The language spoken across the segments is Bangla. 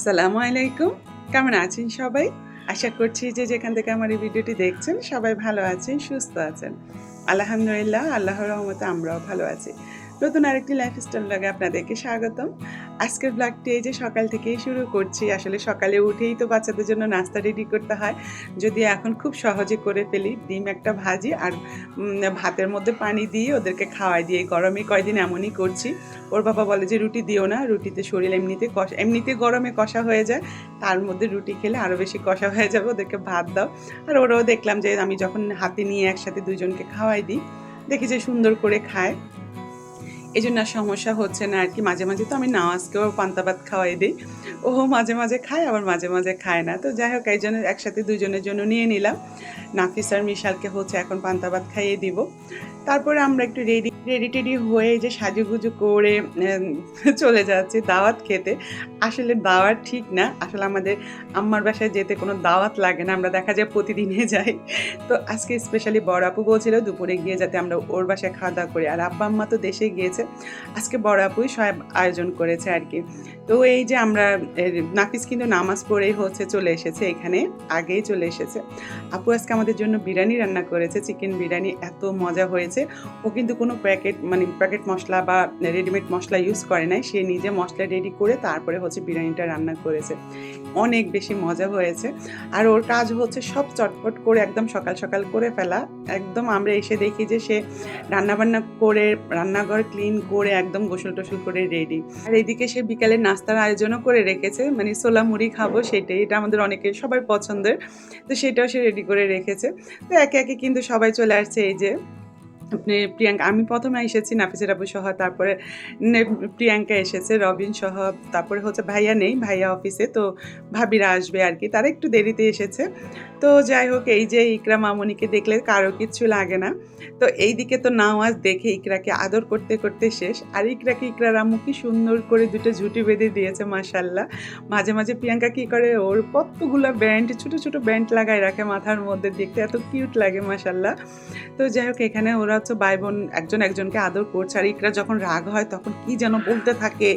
আসসালামু আলাইকুম। কেমন আছেন সবাই? আশা করছি যে যেখান থেকে আমার এই ভিডিওটি দেখছেন সবাই ভালো আছেন, সুস্থ আছেন। আলহামদুলিল্লাহ, আল্লাহর রহমতে আমরাও ভালো আছি। নতুন আরেকটি লাইফস্টাইল ব্লগে আপনাদেরকে স্বাগতম। আজকের ব্লগটি এই যে সকাল থেকেই শুরু করছি। আসলে সকালে উঠেই তো বাচ্চাদের জন্য নাস্তা রেডি করতে হয়। যদি এখন খুব সহজে করে ফেলি। ডিম, একটা ভাজি আর ভাতের মধ্যে পানি দিয়ে ওদেরকে খাওয়াই দিয়ে গরমে কয়দিন এমনই করছি। ওর বাবা বলে যে, রুটি দিও না। রুটিতে শরীর এমনিতে কষা, এমনিতে গরমে কষা হয়ে যায়। তার মধ্যে রুটি খেলে আরও বেশি কষা হয়ে যাবে। ওদেরকে ভাত দাও। আর ওরাও দেখলাম যে, আমি যখন হাতে নিয়ে একসাথে দুজনকে খাওয়াই দিই, দেখি যে সুন্দর করে খায়। এই জন্য সমস্যা হচ্ছে না আর কি মাঝে মাঝে তো আমি নামাজকেও পান্তা ভাত খাওয়াই দিই। ও মাঝে মাঝে খায়, আবার মাঝে মাঝে খায় না। তো যাই হোক এই জন্য একসাথে দুজনের জন্য নিয়ে নিলাম। নাফিস আর মিশালকে হচ্ছে এখন পান্তা ভাত খাইয়ে দিব। তারপরে আমরা একটু রেডি রেডি টেডি হয়ে যে সাজুগুজু করে চলে যাচ্ছি দাওয়াত খেতে। আসলে দাওয়াত ঠিক না। আসলে আমাদের আম্মার বাসায় যেতে কোনো দাওয়াত লাগে না। আমরা দেখা যায় প্রতিদিনে যাই। তো আজকে স্পেশালি বড় আপু বলছিল দুপুরে গিয়ে যাতে আমরা ওর বাসায় খাওয়া দাওয়া করি। আর আব্বা আম্মা তো দেশে গিয়েছে। আজকে বড় আপুই সব আয়োজন করেছে আর কি। তো এই যে আমরা নাফিস কিন্তু নামাজ পড়েই হচ্ছে চলে এসেছে। এখানে আগেই চলে এসেছে। আপু আজকে আমাদের জন্য বিরিয়ানি রান্না করেছে। চিকেন বিরিয়ানি এত মজা হয়েছে। ও কিন্তু কোনো প্যাকেট মানে প্যাকেট মশলা বা রেডিমেড মশলা ইউজ করে নাই। সে নিজে মশলা রেডি করে তারপরে হচ্ছে বিরিয়ানিটা রান্না করেছে। অনেক বেশি মজা হয়েছে। আর ওর কাজ হচ্ছে সব চটপট করে একদম সকাল সকাল করে ফেলা। একদম আমরা এসে দেখি যে সে রান্নাবান্না করে, রান্নাঘর ক্লিন করে একদম গোসল টোসল করে রেডি আর এদিকে সে বিকালে নাস্তার আয়োজনও করে রেখেছে। মানে সোলা মুড়ি খাব সেটাই, এটা আমাদের অনেকের সবার পছন্দের। তো সেটাও সে রেডি করে রেখেছে। তো একে একে কিন্তু সবাই চলে আসছে এই যে প্রিয়াঙ্কা, আমি প্রথমে এসেছি নাফিসের আবু সহ, তারপরে প্রিয়াঙ্কা এসেছে, রবিন সহ, তারপরে হচ্ছে ভাইয়া নেই, ভাইয়া অফিসে, তো ভাবিরা আসবে আর কি, তারা একটু দেরিতে এসেছে। তো যাই হোক, এই যে ইকরা মামনিকে দেখলে কারও কিচ্ছু লাগে না। তো এই দিকে তো নাওয়াজ দেখে ইকরাকে আদর করতে করতে শেষ। আর ইকরাকে ইকরার আম্মু কি সুন্দর করে দুটো ঝুটি বেঁধে দিয়েছে মাসাল্লাহ মাঝে মাঝে প্রিয়াঙ্কা কি করে, ওর কতগুলো ব্যান্ড, ছোট ছোট ব্যান্ড লাগায় রাখে মাথার মধ্যে, দেখতে এত কিউট লাগে মাসাল্লাহ তো যাই হোক, এখানে ওরা হচ্ছে ভাই বোন একজন একজনকে আদর করছে, আর ইকরা যখন রাগ হয় তখন কি যেন বলতে থাকে।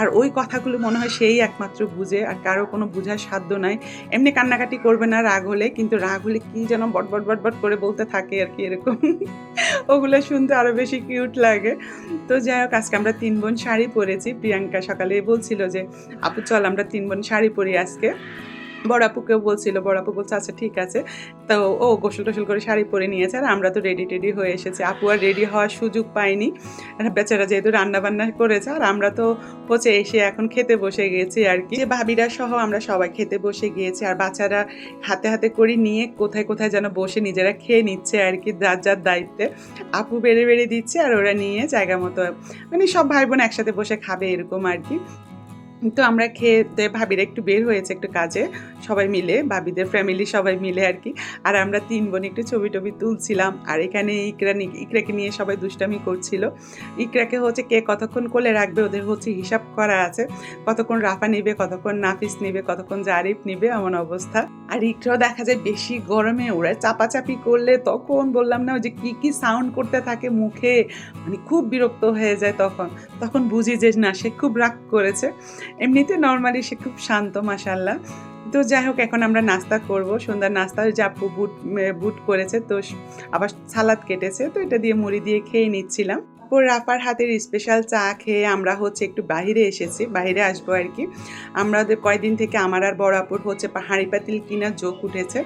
আর ওই কথাগুলো মনে হয় সেই একমাত্র বুঝে, আর কারও কোনো বোঝার সাধ্য নাই। এমনি কান্নাকাটি করবে না রাগ হলে, কিন্তু রাগ হলে কি যেন বট বট বট বট করে বলতে থাকে আর কি এরকম। ওগুলো শুনতে আরও বেশি কিউট লাগে। তো যাই হোক, আজকে আমরা তিন বোন শাড়ি পরেছি। প্রিয়াঙ্কা সকালে বলছিল যে, আপু চল, আমরা তিন বোন শাড়ি পরি আজকে। বড় আপুকেও বলছিল, বড় আপু বলছে আচ্ছা ঠিক আছে। তো ও গোসল টোসল করে শাড়ি পরে নিয়েছে আর আমরা তো রেডি টেডি হয়ে এসেছি। আপু আর রেডি হওয়ার সুযোগ পাইনি বেচারা যেহেতু রান্না বান্না করেছে, আর আমরা তো হচ্ছে এসে এখন খেতে বসে গেছি আর কি। ভাবিরা সহ আমরা সবাই খেতে বসে গিয়েছি, আর বাচ্চারা হাতে হাতে করে নিয়ে কোথায় কোথায় যেন বসে নিজেরা খেয়ে নিচ্ছে আর কি যার যার দায়িত্বে। আপু বেড়ে বেড়ে দিচ্ছে আর ওরা নিয়ে জায়গা মতো মানে সব ভাই বোন একসাথে বসে খাবে এরকম আর কি। তো আমরা খেতে ভাবিরা একটু বের হয়েছে একটু কাজে, সবাই মিলে, ভাবিদের ফ্যামিলি সবাই মিলে আর কি। আর আমরা তিন বোন একটু ছবি টবি তুলছিলাম, আর এখানে ইকরা ইকরাকে নিয়ে সবাই দুষ্টামি করছিল। ইকরাকে হচ্ছে কে কতক্ষণ কোলে রাখবে, ওদের হচ্ছে হিসাব করা আছে। কতক্ষণ রাফা নিবে, কতক্ষণ নাফিস নিবে, কতক্ষণ জারিফ নিবে, এমন অবস্থা। আর ইকরাও দেখা যায় বেশি গরমে, ওরা চাপাচাপি করলে তখন বললাম না, ওই যে কী কী সাউন্ড করতে থাকে মুখে মানে খুব বিরক্ত হয়ে যায় তখন। তখন বুঝি যে না, সে খুব রাগ করেছে। এমনিতে নর্মালি সে খুব শান্ত মাসাল্লাহ তো যাই হোক, এখন আমরা নাস্তা করব। সন্ধ্যার নাস্তা যে আপু বুট বুট করেছে, তো আবার সালাদ কেটেছে, তো এটা দিয়ে মুড়ি দিয়ে খেয়ে নিচ্ছিলাম। তারপর রাফার হাতের স্পেশাল চা খেয়ে আমরা হচ্ছে একটু বাইরে এসেছি বাইরে আসব আর কি। আমাদের কয়দিন থেকে আমার আর বড় আপুর হচ্ছে হাঁড়ি পাতিল কেনার যোগ উঠেছে।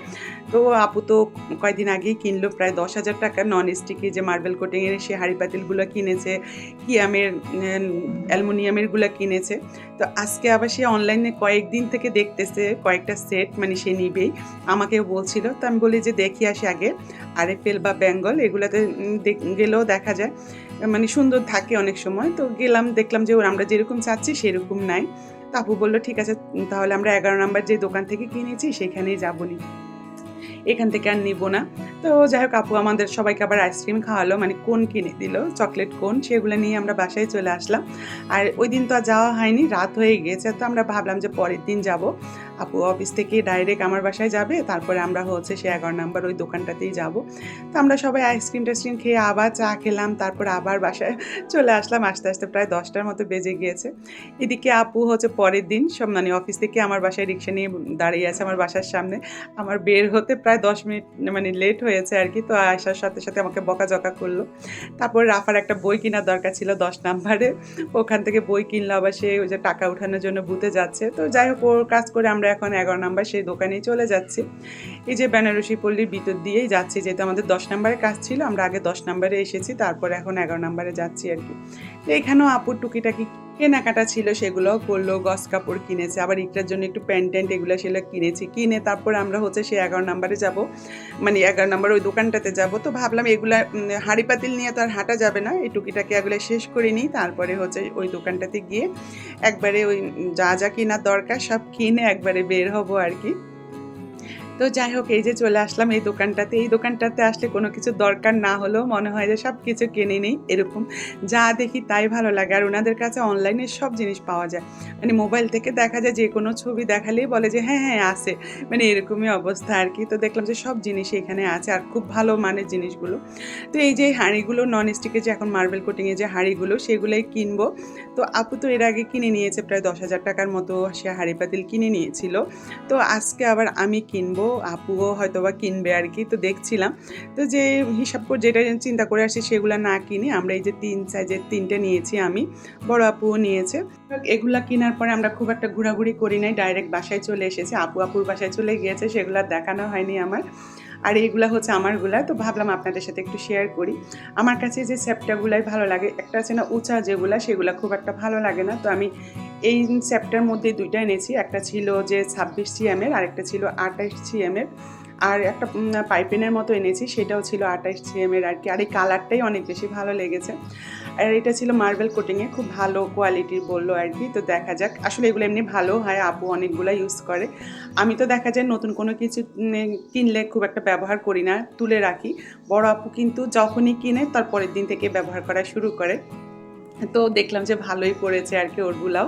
তো আপু তো কয়দিন আগেই কিনলো, প্রায় দশ হাজার টাকা নন স্টিকি যে মার্বেল কোটিংয়ের সে হাঁড়ি পাতিলগুলো কিনেছে, কিয়ামের অ্যালমোনিয়ামেরগুলো কিনেছে। তো আজকে আবার সে অনলাইনে কয়েকদিন থেকে দেখতেছে, কয়েকটা সেট মানে সে নিবেই। আমাকে বলছিল, তো আমি বলি যে দেখি আসি আগে। আরএফএল বা বেঙ্গল, এগুলোতে গেলেও দেখা যায়। মানে সুন্দর থাকে অনেক সময়। তো গেলাম, দেখলাম যে ওর আমরা যেরকম চাচ্ছি সেরকম নাই। তো আপু বলল, ঠিক আছে তাহলে আমরা এগারো নাম্বার যে দোকান থেকে কিনেছি, সেখানেই যাবনি এখান থেকে আর নিব না। তো যাই হোক, আপু আমাদের সবাইকে আবার আইসক্রিম খাওয়ালো মানে কোন কিনে দিল চকলেট কোন, সেগুলো নিয়ে আমরা বাসায় চলে আসলাম। আর ওই দিন তো আর যাওয়া হয়নি, রাত হয়ে গিয়েছে, তো আমরা ভাবলাম যে পরের দিন যাব। আপু অফিস থেকে ডাইরেক্ট আমার বাসায় যাবে, তারপরে আমরা হচ্ছে সে এগারো নাম্বার ওই দোকানটাতেই যাব। তো আমরা সবাই আইসক্রিম টাইসক্রিম খেয়ে আবার চা খেলাম, তারপর আবার বাসায় চলে আসলাম, আস্তে আস্তে প্রায় দশটার মতো বেজে গিয়েছে। এদিকে আপু হচ্ছে পরের দিন, সব মানে অফিস থেকে আমার বাসায় রিক্সা নিয়ে দাঁড়িয়ে আছে আমার বাসার সামনে। আমার বের হতে প্রায় দশ মিনিট মানে লেট হয়েছে আর কি, তো আসার সাথে সাথে আমাকে বকাঝকা করল। তারপর রাফার একটা বই কেনার দরকার ছিল দশ নাম্বারে। ওখান থেকে বই কিনলো, আবার সে ওই যে টাকা ওঠানোর জন্য বুথে যাচ্ছে। তো যাই হোক, ওর কাজ করে আমরা এখন এগারো নাম্বার সেই দোকানেই চলে যাচ্ছি। এই যে বেনারসি পল্লীর ভিতর দিয়েই যাচ্ছি, যেহেতু আমাদের দশ নাম্বারের কাজ ছিল, আমরা আগে দশ নাম্বারে এসেছি, তারপর এখন এগারো নাম্বারে যাচ্ছি আর কি। তো আপুর টুকিটাকি কেনাকাটা ছিল সেগুলো করল, গস কাপড় কিনেছে, আবার ইকটার জন্য একটু প্যান্ট ট্যান্ট এগুলো সেগুলো কিনেছি। কিনে তারপর আমরা হচ্ছে সে এগারো নাম্বারে যাব। মানে এগারো নাম্বার ওই দোকানটাতে যাব। তো ভাবলাম এগুলা হাঁড়ি পাতিল নিয়ে তো আর হাঁটা যাবে না। এই টুকিটাকি এগুলো শেষ করে নিই, তারপরে হচ্ছে ওই দোকানটাতে গিয়ে একবারে ওই যা যা কেনার দরকার সব কিনে একবারে বের হব আর কি। তো যাই হোক, এই যে চলে আসলাম এই দোকানটাতে। এই দোকানটাতে আসলে কোনো কিছু দরকার না হলেও মনে হয় যে সব কিছু কিনে নিই এরকম। যা দেখি তাই ভালো লাগে। আর ওনাদের কাছে অনলাইনে সব জিনিস পাওয়া যায়। মানে মোবাইল থেকে দেখা যায়, যে কোনো ছবি দেখালেই বলে যে হ্যাঁ হ্যাঁ আছে। মানে এরকমই অবস্থা আর কি। তো দেখলাম যে সব জিনিস এখানে আছে আর খুব ভালো মানের জিনিসগুলো। তো এই যে হাঁড়িগুলো নন স্টিকের যে এখন মার্বেল কোটিংয়ের যে হাঁড়িগুলো, সেগুলোই কিনবো। তো আপু তো এর আগে কিনে নিয়েছে প্রায় দশ হাজার টাকার মতো সে হাঁড়ি পাতিল কিনে নিয়েছিল। তো আজকে আবার আমি কিনবো। আপুও হয়তো বা কিনবে আর কি, তো দেখছিলাম। তো যে হিসাব করে যেটা চিন্তা করে আসি সেগুলো না কিনে আমরা এই যে তিন সাইজের তিনটে নিয়েছি আমি, বড় আপুও নিয়েছে। এগুলা কেনার পরে আমরা খুব একটা ঘোরাঘুরি করি নাই ডাইরেক্ট বাসায় চলে এসেছি। আপু আপুর বাসায় চলে গিয়েছে, সেগুলো দেখানো হয়নি আমার। আর এইগুলা হচ্ছে আমারগুলা, তো ভাবলাম আপনাদের সাথে একটু শেয়ার করি। আমার কাছে যে স্যাপটাগুলাই ভালো লাগে, একটা আছে না উঁচা যেগুলা, সেগুলা খুব একটা ভালো লাগে না। তো আমি এই স্যাপটার মধ্যে দুইটা এনেছি, একটা ছিল যে ছাব্বিশ সিএমের আর একটা ছিল আঠাইশ সিএমের আর একটা পাইপেনের মতো এনেছি, সেটাও ছিল আঠাইশ সিএমের আর কি, আর এই কালারটাই অনেক বেশি ভালো লেগেছে। আর এটা ছিল মার্বেল কোটিংয়ে খুব ভালো কোয়ালিটির বলল আর কি, তো দেখা যাক। আসলে এগুলো এমনি ভালো হয়, আপু অনেকগুলো ইউজ করে। আমি তো দেখা যায় নতুন কোনো কিছু কিনলে খুব একটা ব্যবহার করি না, তুলে রাখি। বড় আপু কিন্তু যখনই কিনে, তার পরের দিন থেকে ব্যবহার করা শুরু করে। তো দেখলাম যে ভালোই পড়েছে আর কি ওরগুলাও।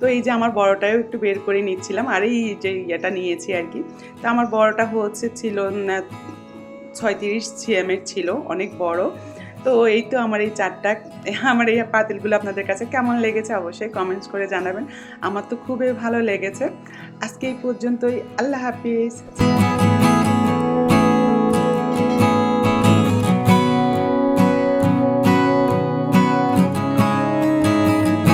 তো এই যে আমার বড়টাও একটু বের করে নিচ্ছিলাম, আর এই যে ইয়েটা নিয়েছি আর কি। তো আমার বড়টা হচ্ছে ছিল ছয়ত্রিশ সিএমের ছিল, অনেক বড়। তো এই তো আমার এই চারটা, আমার এই পাতিলগুলো আপনাদের কাছে কেমন লেগেছে অবশ্যই কমেন্টস করে জানাবেন। আমার তো খুবই ভালো লেগেছে। আজকে এই পর্যন্তই, আল্লাহ হাফিজ।